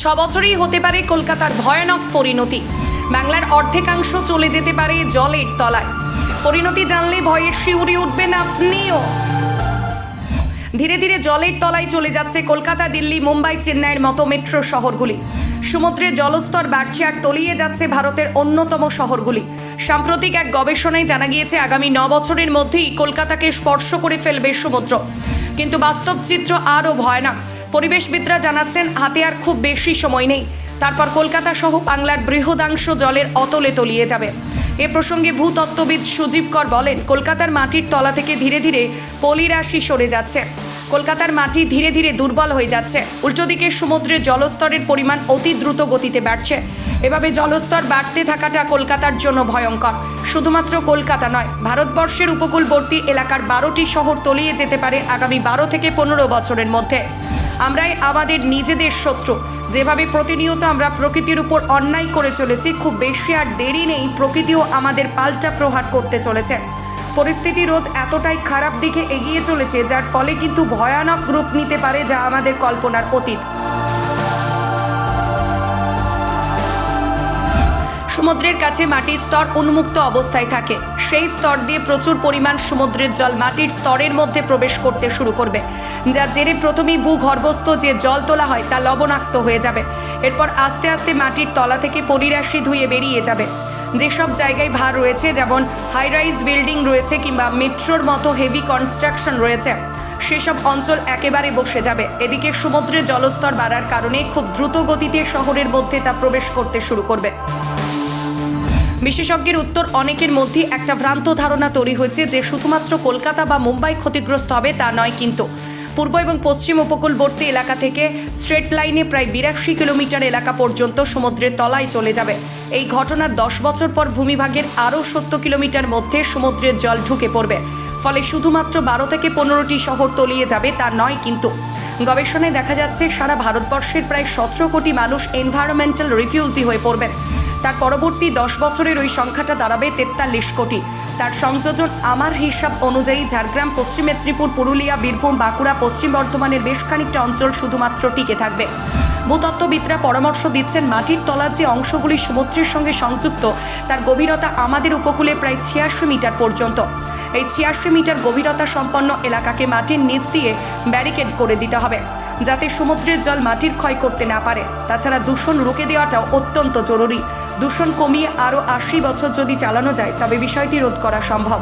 ছ বছরেই হতে পারে কলকাতার ভয়ানক পরিণতি। বাংলার অর্ধেকাংশ চলে যেতে পারে জলের তলায়। পরিণতি জানলে ভয়ে শিউরে উঠবেন আপনিও। ধীরে ধীরে জলের তলায় চলে যাচ্ছে কলকাতা, দিল্লি, মুম্বাই, চেন্নাইয়ের মতো মেট্রো শহরগুলি। সমুদ্রের জলস্তর বাড়ছে আর তলিয়ে যাচ্ছে ভারতের অন্যতম শহরগুলি। সাম্প্রতিক এক গবেষণায় জানা গিয়েছে, আগামী ন বছরের মধ্যেই কলকাতাকে স্পর্শ করে ফেলবে সমুদ্র কিন্তু বাস্তব চিত্র আরও ভয়ানক। পরিবেশবিদরা জানাচ্ছেন, হাতে আর খুব বেশি সময় নেই। তারপর কলকাতা সহ বাংলার বৃহদাংশ জলের অতলে তলিয়ে যাবে। এ প্রসঙ্গে ভূতত্ত্ববিদ সুজীব কর বলেন, কলকাতার মাটির তলা থেকে ধীরে ধীরে পলিরাশি সরে যাচ্ছে। কলকাতার মাটি ধীরে ধীরে দুর্বল হয়ে যাচ্ছে। উল্টো দিকে সমুদ্রের জলস্তরের পরিমাণ অতি দ্রুত গতিতে বাড়ছে। এভাবে জলস্তর বাড়তে থাকাটা কলকাতার জন্য ভয়ঙ্কর। শুধুমাত্র কলকাতা নয়, ভারতবর্ষের উপকূলবর্তী এলাকার বারোটি শহর তলিয়ে যেতে পারে আগামী বারো থেকে পনেরো বছরের মধ্যে। আমরাই আমাদের নিজেদের শত্রু। যেভাবে প্রতিনিয়ত আমরা প্রকৃতির উপর অন্যায় করে চলেছি, খুব বেশি আর দেরি নেই প্রকৃতিও আমাদের পাল্টা প্রহার করতে চলেছে। পরিস্থিতি রোজ এতটাই খারাপ দিকে এগিয়ে চলেছে, যার ফলে কিন্তু ভয়ানক রূপ নিতে পারে যা আমাদের কল্পনার অতীত। সমুদ্রের কাছে মাটির স্তর উন্মুক্ত অবস্থায় থাকে। সেই স্তর দিয়ে প্রচুর পরিমাণ সমুদ্রের জল মাটির স্তরের মধ্যে প্রবেশ করতে শুরু করবে। যার জেরে প্রথমেই ভূগর্ভস্থ যে জল তোলা হয় তা লবণাক্ত হয়ে যাবে। এরপর আস্তে আস্তে মাটির তলা থেকে পলিরাশি ধুয়ে বেরিয়ে যাবে। যেসব জায়গায় ভার রয়েছে, যেমন হাইরাইজ বিল্ডিং রয়েছে কিংবা মেট্রোর মতো হেভি কনস্ট্রাকশন রয়েছে, সেসব অঞ্চল একেবারে বসে যাবে। এদিকে সমুদ্রের জলস্তর বাড়ার কারণে খুব দ্রুত গতিতে শহরের মধ্যে তা প্রবেশ করতে শুরু করবে। বিশেষজ্ঞের উত্তর অনেকের মধ্যে একটা ভ্রান্ত ধারণা তৈরি হয়েছে যে শুধুমাত্র কলকাতা বা মুম্বাই ক্ষতিগ্রস্ত হবে তা নয় কিন্তু পূর্ব এবং পশ্চিম উপকূলবর্তী এলাকা থেকে স্ট্রেট লাইনে প্রায় বিরাশি কিলোমিটার এলাকা পর্যন্ত সমুদ্রের তলায় চলে যাবে। এই ঘটনার দশ বছর পর ভূমিভাগের আরও সত্তর কিলোমিটার মধ্যে সমুদ্রের জল ঢুকে পড়বে। ফলে শুধুমাত্র বারো থেকে পনেরোটি শহর তলিয়ে যাবে তা নয় কিন্তু গবেষণায় দেখা যাচ্ছে সারা ভারতবর্ষের প্রায় সতেরো কোটি মানুষ এনভায়রনমেন্টাল রিফিউজি হয়ে পড়বেন। তার পরবর্তী দশ বছরের ওই সংখ্যাটা দাঁড়াবে তেতাল্লিশ কোটি। তার সংযোজন আমার হিসাব অনুযায়ী ঝাড়গ্রাম, পশ্চিম মেদিনীপুর, পুরুলিয়া, বীরভূম, বাঁকুড়া, পশ্চিম বর্ধমানের বেশ খানিকটা অঞ্চল শুধুমাত্র টিকে থাকবে। ভূতত্ত্ববিদরা পরামর্শ দিচ্ছেন, মাটির তলার যে অংশগুলি সমুদ্রের সঙ্গে সংযুক্ত, তার গভীরতা আমাদের উপকূলে প্রায় ছিয়াশি মিটার পর্যন্ত। এই ছিয়াশি মিটার গভীরতা সম্পন্ন এলাকাকে মাটির নিচ দিয়ে ব্যারিকেড করে দিতে হবে, যাতে সমুদ্রের জল মাটির ক্ষয় করতে না পারে। তাছাড়া দূষণ রুখে দেওয়াটাও অত্যন্ত জরুরি। দূষণ কমিয়ে আরও আশি বছর যদি চালানো যায় তবে বিষয়টি রোধ করা সম্ভব।